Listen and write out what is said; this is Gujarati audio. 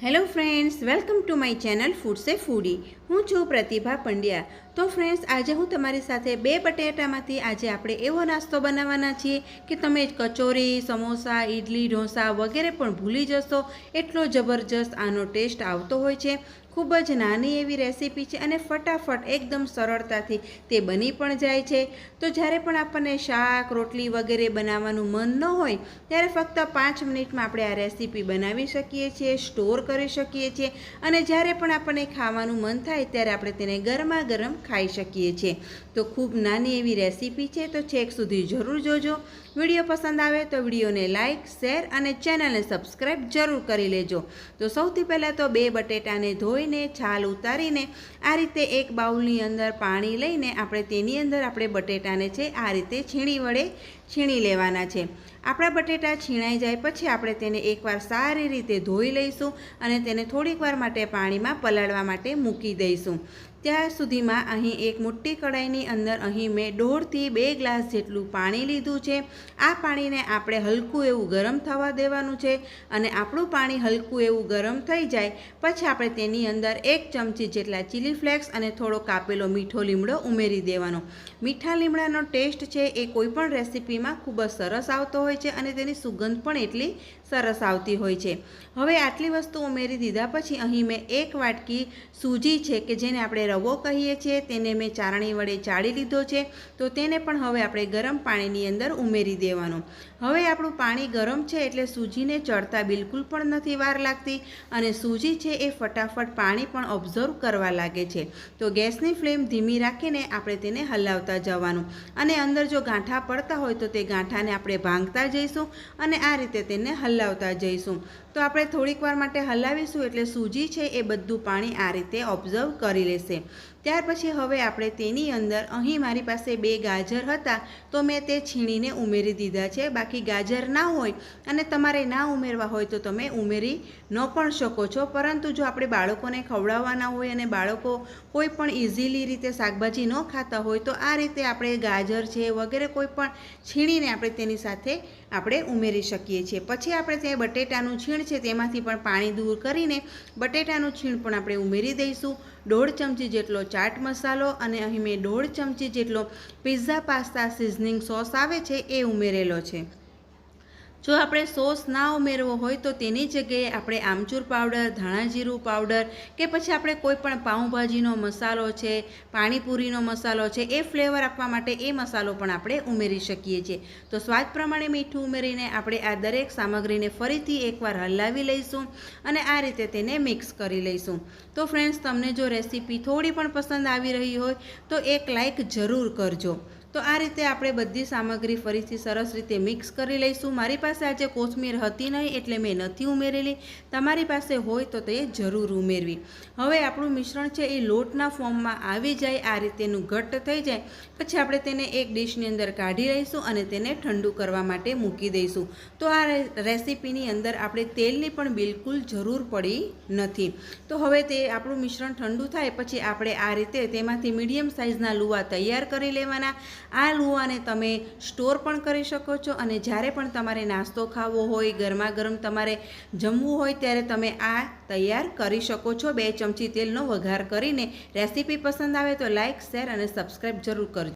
Hello friends, welcome to my channel Food Say Foodie. હું છું પ્રતિભા પંડ્યા. તો ફ્રેન્ડ્સ આજે હું તમારી સાથે બે બટેટામાંથી આજે આપણે એવો નાસ્તો બનાવવાના છીએ કે તમે કચોરી, સમોસા ઇડલી ઢોસા વગેરે પણ ભૂલી જશો. એટલો જબરજસ્ત આનો ટેસ્ટ આવતો હોય છે. ખૂબ જ નાની એવી રેસીપી છે અને ફટાફટ એકદમ સરળતાથી તે બની પણ જાય છે. તો જ્યારે પણ આપણને શાક, રોટલી વગેરે બનાવવાનું મન ન હોય, ત્યારે ફક્ત પાંચ મિનિટમાં આપણે આ રેસીપી બનાવી શકીએ છીએ, સ્ટોર કરી શકીએ છીએ અને જ્યારે પણ આપણને ખાવાનું મન થાય ત્યારે આપણે તેને ગરમા ગરમ ખાઈ શકીએ છીએ. તો ખૂબ નાની એવી રેસીપી છે, તો છેક સુધી જરૂર જોજો. વીડિયો પસંદ આવે તો વિડીયોને લાઇક શેર અને ચેનલને સબસ્ક્રાઈબ જરૂર કરી લેજો. તો સૌથી પહેલાં તો બે બટેટાને ધોઈને, છાલ ઉતારીને, આ રીતે એક બાઉલની અંદર પાણી લઈને આપણે તેની અંદર આપણે બટેટાને છે, આ રીતે છીણી વડે છીણી લેવાના છે. આપણા બટેટા છીણાઈ જાય પછી આપણે તેને એકવાર સારી રીતે ધોઈ લઈશું અને તેને થોડીક વાર માટે પાણીમાં પલાળવા માટે મૂકી દઈશું. ત્યાં સુધીમાં અહીં એક મોટી કડાઈની અંદર અહીં મેં દોઢથી બે ગ્લાસ જેટલું પાણી લીધું છે. આ પાણીને આપણે હલકું એવું ગરમ થવા દેવાનું છે અને આપણું પાણી હલકું એવું ગરમ થઈ જાય, પછી આપણે તેની અંદર એક ચમચી જેટલા ચીલી ફ્લેક્સ અને થોડો કાપેલો મીઠો લીમડો ઉમેરી દેવાનો. મીઠા લીમડાનો ટેસ્ટ છે એ કોઈપણ રેસીપીમાં ખૂબ જ સરસ આવતો હોય છે અને તેની સુગંધ પણ એટલી સરસ આવતી હોય છે. હવે આટલી વસ્તુ ઉમેરી દીધા પછી અહીં મેં એક વાટકી સૂજી છે કે જેને આપણે રવો કહીએ છીએ, તેને મેં ચારણી વડે ચાળી લીધો છે, તો તેને પણ હવે આપણે ગરમ પાણીની અંદર ઉમેરી દેવાનું. હવે આપણું પાણી ગરમ છે એટલે સૂજીને ચડતા બિલકુલ પણ નથી વાર લાગતી અને સૂજી છે એ ફટાફટ પાણી પણ ઓબ્ઝર્વ કરવા લાગે છે. તો ગેસની ફ્લેમ ધીમી રાખીને આપણે તેને હલાવતા જવાનું. અને અંદર જો ગાંઠા પડતા હોય તો તે ગાંઠાને આપણે ભાંગતા જઈશું અને આ રીતે તેને હલાવતા જઈશું. તો આપણે થોડીક વાર માટે હલાવીશું એટલે સૂજી છે એ બધું પાણી આ રીતે ઓબ્ઝર્વ કરી લેશે. ત્યાર પછી હવે આપણે તેની અંદર અહીં મારી પાસે બે ગાજર હતા તો મેં તે છીણીને ઉમેરી દીધા છે. બાકી ગાજર ના હોય અને તમારે ના ઉમેરવા હોય તો તમે ઉમેરી ન પણ શકો છો. પરંતુ જો આપણે બાળકોને ખવડાવવાના હોય અને બાળકો કોઈ પણ ઇઝીલી રીતે શાકભાજી ન ખાતા હોય તો આ રીતે આપણે ગાજર છે વગેરે કોઈ પણ છીણીને આપણે તેની સાથે આપણે ઉમેરી શકીએ છીએ. પછી આપણે તે બટેટાનું છીણ છે તેમાંથી પણ પાણી દૂર કરીને બટેટાનું છીણ પણ આપણે ઉમેરી દઈશું. દોઢ ચમચી જેટલો ચાટ મસાલો અને અહીં મેં દોઢ ચમચી જેટલો પિઝા પાસ્તા સિઝનિંગ સોસ આવે છે એ ઉમેરેલો છે. જો આપણે સોસ ના ઉમેરવો હોય તો તેની જગ્યાએ આપણે આમચૂર પાવડર, ધાણા જીરું પાવડર કે પછી આપણે કોઈ પણ પાઉંભાજીનો મસાલો છે, પાણીપુરીનો મસાલો છે, એ ફ્લેવર આપવા માટે એ મસાલો પણ આપણે ઉમેરી શકીએ છીએ. તો સ્વાદ પ્રમાણે મીઠું ઉમેરીને આપણે આ દરેક સામગ્રીને ફરીથી એકવાર હલાવી લઈશું અને આ રીતે તેને મિક્સ કરી લઈશું. તો ફ્રેન્ડ્સ, તમને જો રેસીપી થોડી પણ પસંદ આવી રહી હોય તો એક લાઇક જરૂર કરજો. તો આ રીતે આપણે બધી સામગ્રી ફરીથી સરસ રીતે મિક્સ કરી લઈશું. મારી પાસે આજે કોથમીર હતી નહીં એટલે મેં નથી ઉમેરેલી. તમારી પાસે હોય તો તે જરૂર ઉમેરવી. હવે આપણું મિશ્રણ છે એ લોટના ફોર્મમાં આવી જાય, આ રીતેનું ઘટ્ટ થઈ જાય. પછી આપણે તેને એક ડીશની અંદર કાઢી લઈશું અને તેને ઠંડુ કરવા માટે મૂકી દઈશું. તો આ રેસીપીની અંદર આપણે તેલની પણ બિલકુલ જરૂર પડી નથી. તો હવે તે આપણું મિશ્રણ ઠંડુ થાય, પછી આપણે આ રીતે તેમાંથી મીડિયમ સાઇઝના લુવા તૈયાર કરી લેવાના. આ લુવાને તમે સ્ટોર પણ કરી શકો છો અને જ્યારે પણ તમારે નાસ્તો ખાવો હોય ગરમા ગરમ તમારે જમવું હોય ત્યારે તમે આ તૈયાર કરી શકો છો. બે ચમચી તેલનો વઘાર કરીને રેસીપી પસંદ આવે તો લાઇક શેર અને સબસ્ક્રાઈબ જરૂર કરજો.